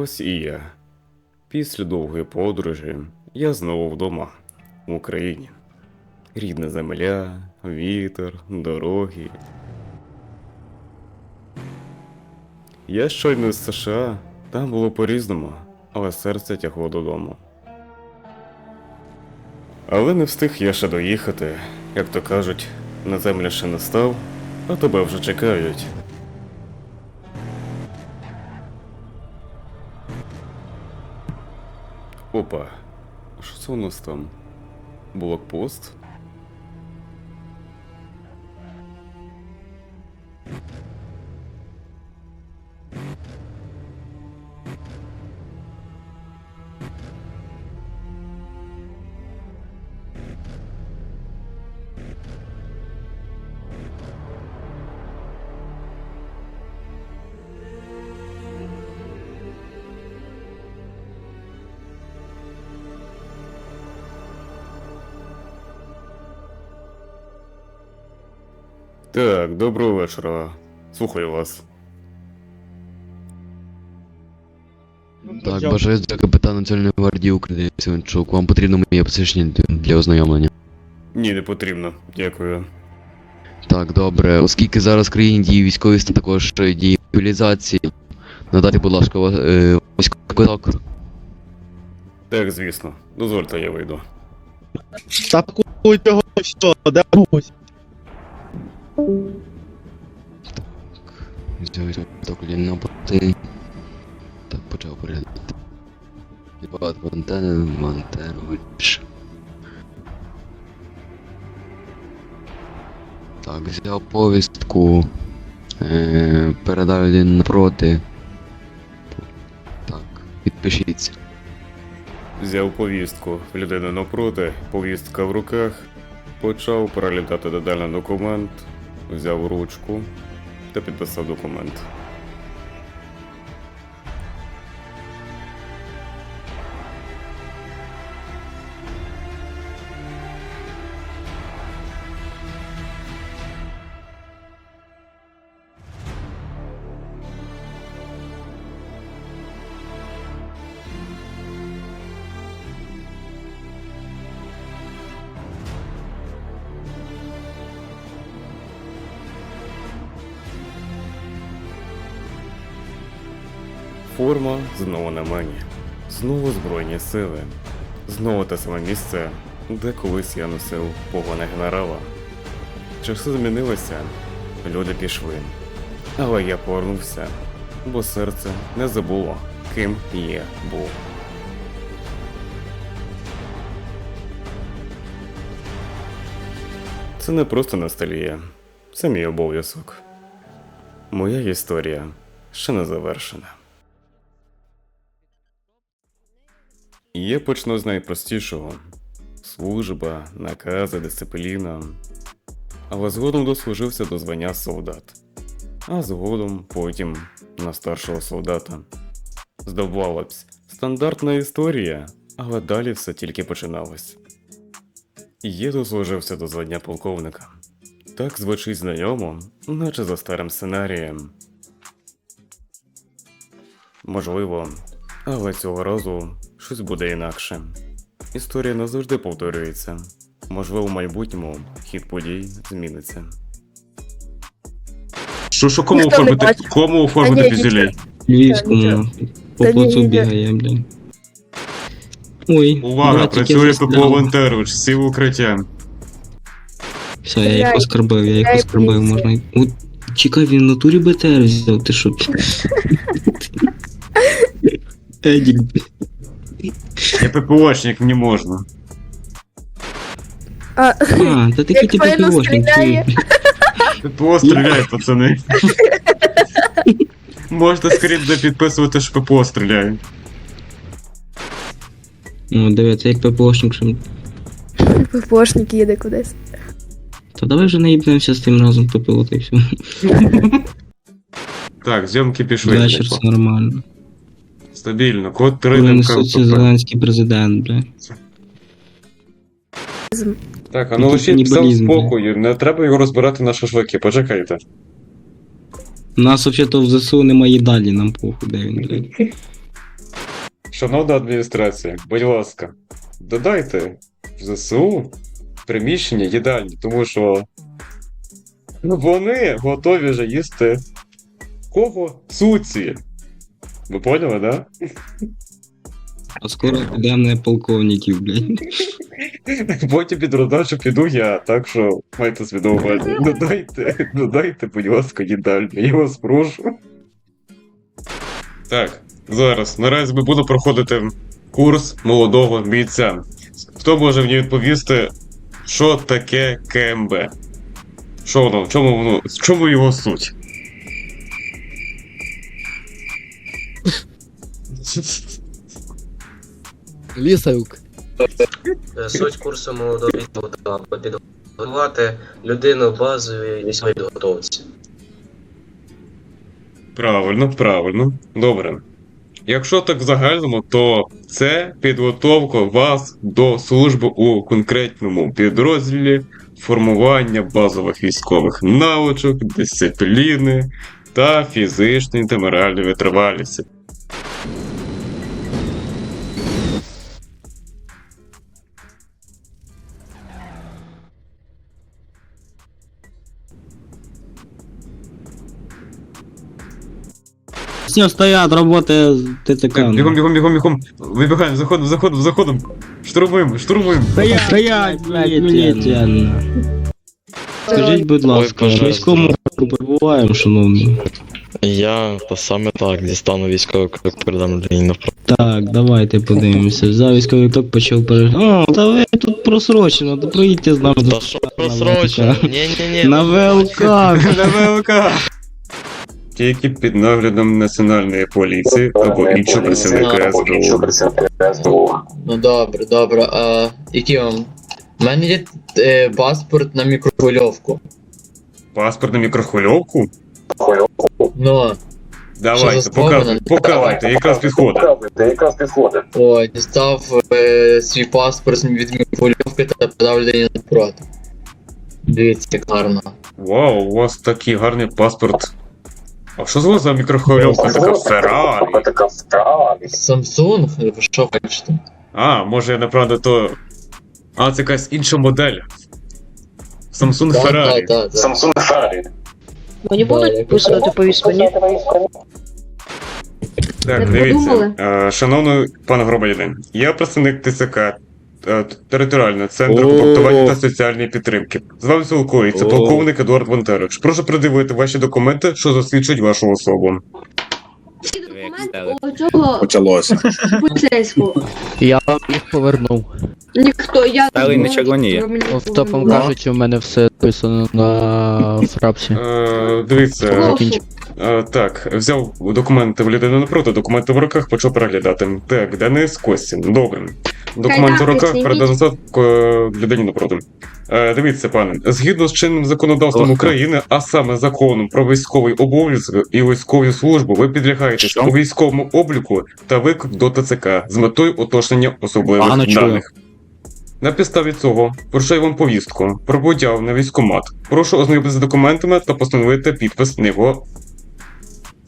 ось і я. Після довгої подорожі я знову вдома, в Україні. Рідна земля, вітер, дороги. Я щойно з США, там було по-різному, але серце тягло додому. Але не встиг я ще доїхати, як то кажуть, на землю ще не став, а тебе вже чекають. Опа, що це у нас там? Блокпост? Так, доброго вечора. Слухаю вас. Так, бажаю для капітана Національної гвардії України Сівенчук. Вам потрібно моє посвідчення для ознайомлення. Ні, не потрібно. Дякую. Так, добре. Оскільки зараз в країні діє військовий стан, також діє мобілізації, надайте, будь ласка, ва- е, військовий квиток. Так, звісно. Дозвольте, я вийду. Та пакуйте його все, де гусь. Військовий квиток на порти. Так, почав переглядати. Ібат Монтане, Монтерович. Так, взяв повістку. Е, передав один напроти. Так, підпишіться. Взяв повістку в людини напроти, повістка в руках, почав перелітати детальний документ, взяв ручку та підписав документ. Форма знову на мені. Знову Збройні сили. Знову те саме місце, де колись я носив погони генерала. Часи змінилися, люди пішли. Але я повернувся, бо серце не забуло, ким є був. Це не просто ностальгія, це мій обов'язок. Моя історія ще не завершена. Я почну з найпростішого: служба, накази, дисципліна. Але згодом дослужився до звання солдат, а згодом потім на старшого солдата. Здавалось, стандартна історія, але далі все тільки починалось. Я дослужився до звання полковника. Так звучить знайомо, наче за старим сценарієм. Можливо, але цього разу щось буде інакше. Історія не завжди повторюється. Можливо, в майбутньому хід подій зміниться. Що, що кому Ніхто не оформити, кому оформити ні, по Та ні, плацу ні, ні. бігає, бля. Ой, Увага, працює застряли. ППО Вентерович, всі в укриття. Все, я їх Стріляй. оскорбив, я їх Стріляй, оскорбив, поліція. можна. й- чекай, він в натурі БТР взяв, ти що? Едік, Я ППОшник, мені можна. А, а, та такий Як півошник. стріляє. ППО стріляє, пацани. Можете скрізь де підписувати, що ППО стріляє. Ну, дивіться, як ППОшник, що... ППОшник їде кудись. Та давай вже наїбнемося з тим разом ППО, та й все. Так, зйомки пішли. Вечір, все нормально. Стабільно, код 3 Коли не несуться Зеленський президент, бля. Так, а ну лишіть лишіть пса в писав спокою, не треба його розбирати на шашлики, почекайте. У нас взагалі-то в ЗСУ немає далі, нам похуй, де він, блядь. Шановна адміністрація, будь ласка, додайте в ЗСУ приміщення їдальні, тому що ну, вони готові вже їсти кого? Суці. Ви поняли, да? А скоро підемо на полковників, блядь. Потім під роздачу піду я, так що майте свідомування. Додайте, додайте, будь ласка, їдальню, я вас прошу. Так, зараз. Наразі ми буду проходити курс молодого бійця. Хто може мені відповісти, що таке КМБ? Що воно? В чому воно? В чому його суть? Лісаюк. Е, Суть курсу молодого військового підготувати людину базової військової підготовці. Правильно, правильно. Добре. Якщо так в загальному, то це підготовка вас до служби у конкретному підрозділі, формування базових військових навичок, дисципліни та фізичної та моральної витривалісті. Все, стоять, роботи ТЦК. Так, бігом, бігом, бігом, бігом. Вибігаємо, заходимо, заходимо, заходимо. Штурмуємо, штурмуємо. Стоять, стоять, міліція. Скажіть, будь ласка, в військовому перебуваємо, шановні. Я та саме так дістану військовий крок передам людині навпроти. Так, давайте подивимося. За військовий ток почав перег... О, та ви тут просрочено, то проїдьте з нами до Та що просрочено? Ні-ні-ні. На ВЛК. На ВЛК. Тільки під наглядом національної поліції або іншого працівника СБУ. Ну добре, добре. А які вам? У мене є е, паспорт на мікрохвильовку. Паспорт на мікрохвильовку? Ну, Давайте, за показуйте, слово? показуйте, якраз підходить. о, дістав е, свій паспорт від мікрохвильовки та подав людині напроти. Дивіться, як гарно. Вау, у вас такий гарний паспорт. А що з вас за мікрохвильовка така Феррарі? Samsung, ви що хочете? А, може я неправда то. А, це якась інша модель. Samsung Ferrari. так, так. Мені будуть писати повістку, ні? Так, Не дивіться. подумали? Е, Шановний пан громадянин, я представник ТСК. Е, центр центру комплектування та соціальної підтримки. З вами спілкується полковник Едуард Вонтерович. Прошу придивити ваші документи, що засвідчують вашу особу. Документ Почалося. Я вам їх повернув. Ніхто, я... Стали на червоніє. Автопом кажучи, в мене все написано на фрапсі. Е, дивіться, Прошу. е, так, взяв документи в людини напроти, документи в руках, почав переглядати. Так, Денис Костін, добре. Документи в Кайданки руках зніміть. передав назад е, людині напроти. Е, дивіться, пане, згідно з чинним законодавством Ох. України, а саме законом про військовий обов'язок і військову службу, ви підлягаєтесь Що? у військовому обліку та виклик до ТЦК з метою уточнення особливих Погано чую. даних. На підставі цього вручаю вам повістку про подяв на військкомат. Прошу ознайомитися з документами та постановити підпис на його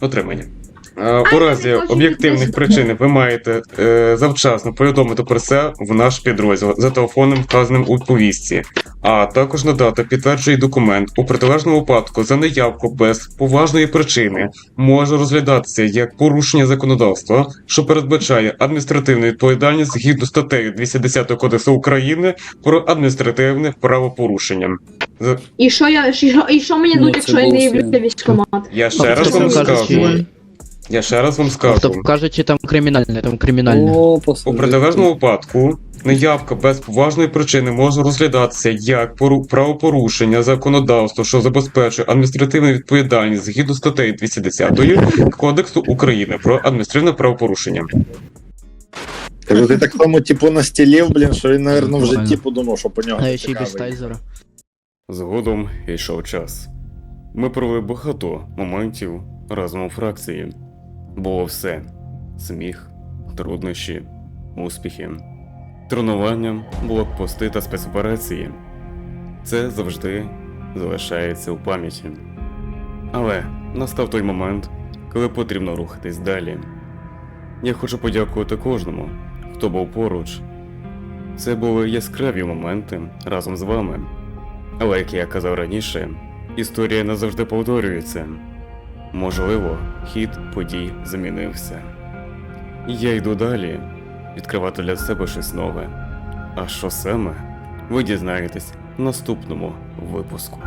отримання. Е, У разі об'єктивних причин ви маєте е, завчасно повідомити про це в наш підрозділ за телефоном, вказаним у повістці, а також надати підтверджуючий документ у протилежному випадку за неявку без поважної причини може розглядатися як порушення законодавства, що передбачає адміністративну відповідальність згідно статтею 210 Кодексу України про адміністративне правопорушення. І що я, що, і що мені Ну, дадуть, це якщо я не явлюся військкомат? Я ще раз вам скажу. Я ще раз вам скажу. автопом кажучи, там кримінальне, там кримінальне. О, У протилежному випадку неявка без поважної причини може розглядатися як правопорушення законодавства, що забезпечує адміністративну відповідальність згідно статтею 210 Кодексу України про адміністративне правопорушення. Кажу, ти так тому типу настілів, блін, що він, напевно, в житті подумав, що по нього. А ще й без тайзера. Згодом йшов час. Ми провели багато моментів разом у фракції. Було все: сміх, труднощі, успіхи, тренування, блокпости та спецоперації. Це завжди залишається у пам'яті. Але настав той момент, коли потрібно рухатись далі. Я хочу подякувати кожному, хто був поруч. Це були яскраві моменти разом з вами. Але як я казав раніше, історія не завжди повторюється. Можливо, хід подій змінився. Я йду далі, відкривати для себе щось нове. А що саме? Ви дізнаєтесь в наступному випуску.